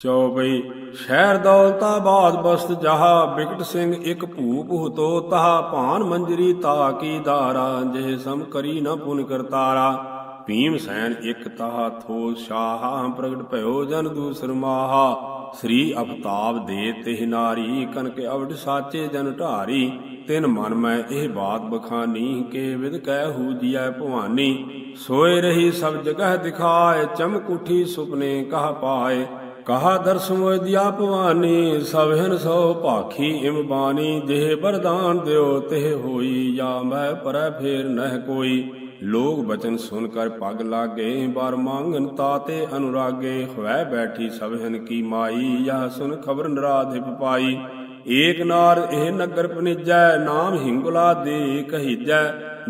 ਚੌਪਈ ਸ਼ਹਿਰ ਦੌਲਤਾਬਾਦ ਬਸਤ ਜਹਾ ਬਿਕਟ ਸਿੰਘ ਇੱਕ ਭੂਪ ਹੁਤੋ, ਤਹਾ ਭਾਨ ਮੰਜਰੀ ਤਾ ਕੀ ਧਾਰਾ ਜੇ ਸਮ ਕਰੀ ਨ ਪੁਨ ਕਰਤਾਰਾ। ਭੀਮ ਸੈਨ ਇਕ ਤਹਾ ਥੋ ਸ਼ਾਹ, ਪ੍ਰਗਟ ਭਇਓ ਜਨ ਦੂਸਰ ਮਾਹਾ। ਸ੍ਰੀ ਅਵਤਾਬ ਦੇ ਤਿਹ ਨਾਰੀ ਕਨਕ ਅਵਡ ਸਾਚੇ ਜਨ ਢਾਰੀ। ਤਿਨ ਮਨ ਮੈਂ ਇਹ ਬਾਤ ਬਖਾਨੀ, ਕੇ ਵਿਦ ਕਹਿ ਹੂ ਜੀਐ ਭਵਾਨੀ। ਸੋਏ ਰਹੀ ਸਭ ਜਗਹ ਦਿਖਾਏ, ਚਮਕ ਉਠੀ ਸੁਪਨੇ ਕਹ ਪਾਏ। ਕਹਾ ਦਰਸ ਮੋਇ ਦਿਆ ਭਵਾਨੀ ਸਭ ਸੋ ਭਾਖੀ ਇਮ ਬਾਣੀ ਜਿਹ ਬਰਦਾਨ ਦਿਓ, ਤਿਹ ਹੋਈ ਜਾ ਮੈਂ ਪਰੈ ਫੇਰ ਨਹਿ ਕੋਈ। ਲੋਗ ਬਚਨ ਸੁਨ ਕਰ ਪਗ ਲਾਗੇ, ਬਾਰ ਮੰਗਨ ਤਾਤੇ ਅਨੁਰਾਗੇ ਖਵੈ ਬੈਠੀ ਸਭ ਕੀ ਮਾਈ, ਯਹ ਸੁਨ ਖਬਰ ਨਰਾਧਿਪ ਪਾਈ। ਏਕ ਨਾਰ ਇਹ ਨਗਰ ਪਨਿਜੈ, ਨਾਮ ਹਿੰਗੁਲਾ ਦੇ ਕਹੀਜੈ।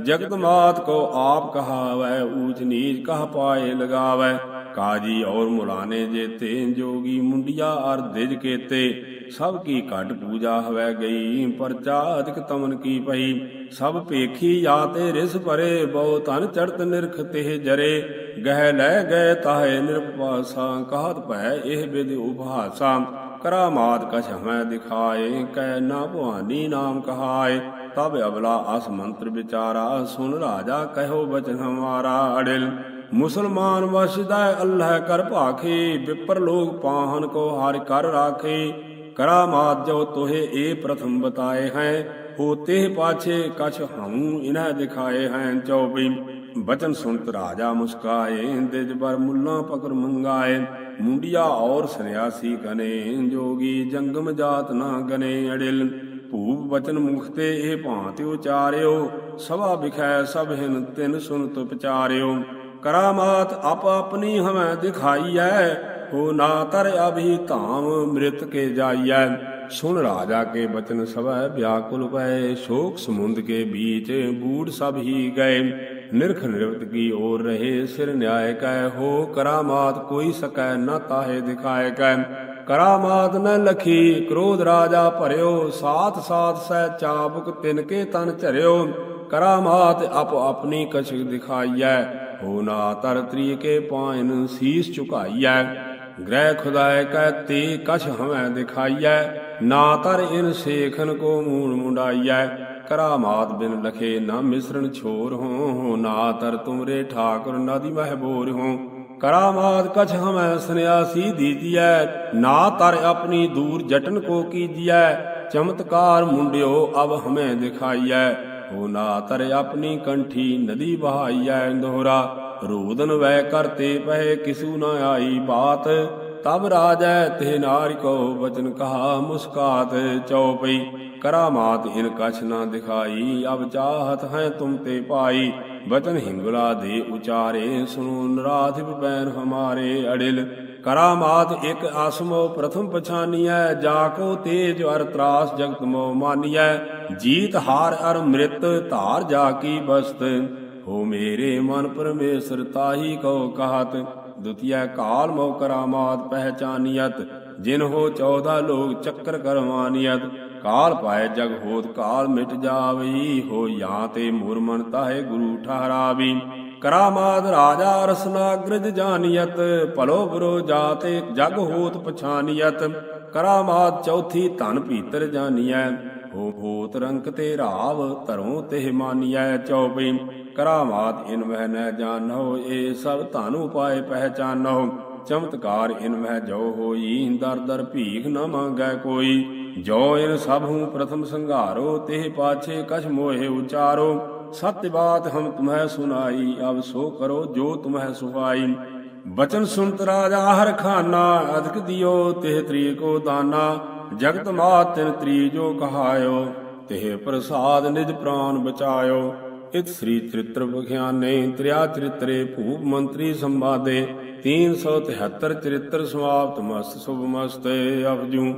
ਜਗਤ ਮਾਤ ਕੋ ਆਪ ਕਹਾਵੈ ਊਚ ਨੀਚ ਕਹ ਪਾਏ ਲਗਾਵੈ। ਕਾਜੀ ਔਰ ਮੁਲਾਨੇ ਜੇਤੇ ਜੋਗੀ, ਮੁੰਡਿਆ ਅਰ ਦਿਜ ਕੇਤੇ। ਸਭ ਕੀ ਘਟ ਪੂਜਾ ਹਵੈ ਗਈ ਪਰਚਾ ਤਮਨ ਕੀ ਪਈ ਸਭ ਪੇਖੀ ਜਾ ਤੇ ਰਿਸ ਭਰੇ, ਬਹੁ ਧਨ ਚੜਤ ਨਿਰਖ ਤੇ ਜਰੇ। ਗਹਿ ਲੈ ਗਏ ਤਾਹੇ ਨਿਰਪਾਸਾ ਕਹਤ ਭੈ ਇਹ ਬਿਦ ਉਭਾਸਾ। ਕਰਾਮਾਤ ਕਛ ਹਮੈ ਦਿਖਾਏ, ਕਹਿ ਨਾ ਭਵਾਨੀ ਨਾਮ ਕਹਾਏ। ਤਬ ਅਬਲਾ ਅਸ ਮੰਤਰ ਵਿਚਾਰਾ ਸੁਨ ਰਾਜਾ ਕਹਿਓ ਬਚਨ ਹਮਾਰਾ ਅੜਿਲ। ਮੁਸਲਮਾਨ ਵਸਦਾ ਅੱਲਾਹ ਕਰ ਭਾਖੇ, ਵਿਪਰ ਲੋਕ ਪਾਹਨ ਕੋ ਹਰ ਕਰ ਰਾਖੇ। ਕਰਾਮਾਤ ਜੋ ਤੋਹੇ, ਏ ਪ੍ਰਥਮ ਬਤਾਏ ਹੈ। ਹੋਤੇ ਪਾਛੇ ਕਛ ਹਮੂ ਇਨਹ ਦਿਖਾਏ ਹੈ ਚੌਬੀ ਬਚਨ ਸੁਣਤ ਰਾਜਾ ਮੁਸਕਾਏ ਦਿਜ ਬਰ ਮੁੱਲਾ ਪਕਰ ਮੰਗਾਏ। ਮੁੰਡਿਆ ਔਰ ਸੰਨਿਆਸੀ ਕਨੇ, ਜੋਗੀ ਜੰਗਮ ਜਾਤ ਨਾ ਗਨੇ ਅੜਿਲ। ਭੂਪ ਬਚਨ ਮੁਖ ਤੇ ਇਹ ਭਾਂਤਿ ਉਚਾਰਿਓ, ਸਭਾ ਵਿਖੈ ਸਭ ਹਿਨ ਤਿਨ ਸੁਨਤ ਵਿਚਾਰਿਓ ਕਰਾਮਾਤ ਆਪ ਆਪਣੀ ਹਮੈ ਦਿਖਾਈਐ, ਹੋ ਨਾ ਤਰ ਅਭੀ ਧਾਮ ਮ੍ਰਿਤ ਕੇ ਜਾਈਐ। ਸੁਣ ਰਾਜਾ ਕੇ ਬਚਨ ਸਭੈ ਵਿਆਕੁਲ ਪਏ, ਸ਼ੋਕ ਸਮੁੰਦ ਕੇ ਬੀਚ ਬੂੜ ਸਭ ਹੀ ਗਏ। ਨਿਰਖ ਨਿਰਵਤ ਕੀ ਔਰ ਰਹੇ ਸਿਰ ਨਿਆਇ ਕੈ, ਹੋ ਕਰਾਮਾਤ ਕੋਈ ਸਕੈ, ਨਾ ਤਾਹੇ ਦਿਖਾਏ ਕੈ। ਕਰਾਮਾਤ ਨ ਲਖੀ, ਕ੍ਰੋਧ ਰਾਜਾ ਭਰਿਓ, ਸਾਥ ਸਾਥ ਸਹਿ ਚਾਬੁਕ ਤਿਨ ਕੇ ਤਨ ਝਰਿਓ। ਕਰਾਮਾਤ ਆਪ ਆਪਣੀ ਕਛ ਦਿਖਾਈਐ, ਹੋ ਨਾ ਤਰ ਤਰੀ ਕੇ ਪਾਇਨ ਸੀਸ ਝੁਕਾਈਐ। ਗ੍ਰਹਿ ਖੁਦਾਇ ਕੈ, ਤੇ ਕਛ ਹਮੈ ਦਿਖਾਈਐ। ਨਾ ਤਰ ਇਨ ਸੇਖਨ ਕੋ ਮੂਣ ਮੁੰਡਾਈਐ। ਕਰਾਮਾਤ ਬਿਨ ਲਖੇ ਨਾ ਮਿਸਰਣ ਛੋਰ ਹੋ, ਨਾ ਤਰ ਤੁਮਰੇ ਠਾਕੁਰ ਨਦੀ ਮਹਿਬੂਰ ਹੋ। ਕਰਾਮਾਤ ਕਛ ਹਮੈ ਸੰਿਆਸੀ ਦੀਜੀਐ ਨਾ ਤਰ ਆਪਣੀ ਦੂਰ ਜਟਨ ਕੋ ਕੀਜੀਐ। ਚਮਤਕਾਰ ਮੁੰਡਿਓ, ਅਬ ਹਮੈ ਦਿਖਾਈਐ। ਹੋ ਨਾ ਤਰ ਆਪਣੀ ਕੰਠੀ ਨਦੀ ਬਹਾਈਐ ਦੋਹਰਾ ਰੋਦਨ ਵੈ ਕਰਤੇ ਪਏ, ਕਿਸੂ ਨ ਆਈ ਬਾਤ। ਤਬ ਰਾਜੈ ਤੇ ਨਾਰਿ ਕੋ ਬਚਨ ਕਹਾ ਮੁਸਕਾਤ ਚਉਪਈ ਕਰਾਮਾਤ ਇਨ ਕਛ ਨਾ ਦਿਖਾਈ, ਅਬ ਚਾਹਤ ਹੈ ਤੁਮ ਤੇ ਪਾਈ। ਬਚਨ ਹਿੰਗਲਾ ਦੇ ਉਚਾਰੇ ਸੁਨੋ ਨਰਾਧਿਪ ਬੈਨ ਹਮਾਰੇ ਅੜਿਲ। ਕਰਾਮਾਤ ਇਕ ਆਸਮੋ ਪ੍ਰਥਮ ਪਛਾਨੀਐ, ਜਾ ਕੋ ਤੇਜ ਅਰ ਤਰਾਸ ਜਗਤ ਮੋ ਮਾਨੀਐ। ਜੀਤ ਹਾਰ ਅਰ ਮ੍ਰਿਤ, ਧਾਰ ਜਾ ਕੀ ਬਸਤ। ਹੋ ਮੇਰੇ ਮਨ ਪਰਮੇਸ਼ਰ ਤਾਹੀ ਕਉ ਕਹਤ। ਦੁਤੀਆ ਕਾਲ ਮੋ ਕਰਾਮਾਤ ਪਹਿਚਾਨੀਅਤ ਜਿਨ ਹੋ 14 ਲੋਕ ਚੱਕਰ ਕਰਵਾਨੀਅਤ ਕਾਲ ਪਾਏ ਜਗ ਹੋਤ ਕਾਲ ਮਿਟ ਜਾਵਈ, ਹੋ ਜਾਂ ਤੇ ਮੁਰਮਨ ਤਾਹੇ ਗੁਰੂ ਠਹਰਾਵੀ। ਕਰਾਮਾਦ ਰਾਜਾ ਰਸਨਾਗ੍ਰਜ ਜਾਨੀਅਤ ਭਲੋ ਬੁਰੋ ਜਾਤੇ ਜਗ ਹੋਤ ਪਛਾਨੀਅਤ ਕਰਾਮਾਦ ਚੌਥੀ ਧਨ ਭੀਤਰ ਜਾਨੀਐ ਹੋ ਹੋਤ ਰੰਕ ਤੇ ਰਾਵ ਧਰੋਂ ਤੇ ਮਾਨੀਐ ਚੌਪਈ ਕਰਾਮਾਤ ਇਨ ਮਹਿ ਨ ਜਾਣੋ ਇਹ ਸਭ ਧਾਨੂ ਪਾਏ ਪਹਿਚਾਨੋ ਚਮਤਕਾਰ ਇਨ ਮਹਿ ਜੋ ਹੋਈ, ਦਰ ਦਰ ਭੀਖ ਨ ਮੰਗੈ ਕੋਈ। ਜੋ ਇਨ ਸਭ ਹੂੰ ਪ੍ਰਥਮ ਸੰਘਾਰੋ ਤੇ ਪਾਛੇ ਕਛ ਮੋਹਿ ਉਚਾਰੋ। ਸਤਿ ਬਾਤ ਹਮ ਤੁਮਹਿ ਸੁਨਾਈ, ਅਬ ਸੋ ਕਰੋ ਜੋ ਤੁਮਹਿ ਸੁਹਾਈ। ਬਚਨ ਸੁਨਤ ਰਾਜਾ ਹਰ ਖਾਨਾ, ਅਧਿਕ ਦਿਓ ਤਿਹ ਤਰੀ ਕੋ ਦਾਨਾ। ਜਗਤ ਮਾਤ ਤਿਨ ਤਰੀ ਜੋ ਕਹਾਇਓ, ਤਿਹ ਪ੍ਰਸਾਦ ਨਿਜ ਪ੍ਰਾਨ ਬਚਾਇਓ। ਇਤ ਸ੍ਰੀ ਚਰਿਤ੍ਰ ਬਖਿਆਨੇ ਤ੍ਰਿਆ ਚਰਿਤਰੇ ਭੂਪ ਮੰਤਰੀ ਸੰਵਾਦੇ 373 ਚਰਿਤ੍ਰ ਸਮਾਪਤ, ਮਸਤ ਸੁਭ ਮਸਤੇ ਅਬਜੂ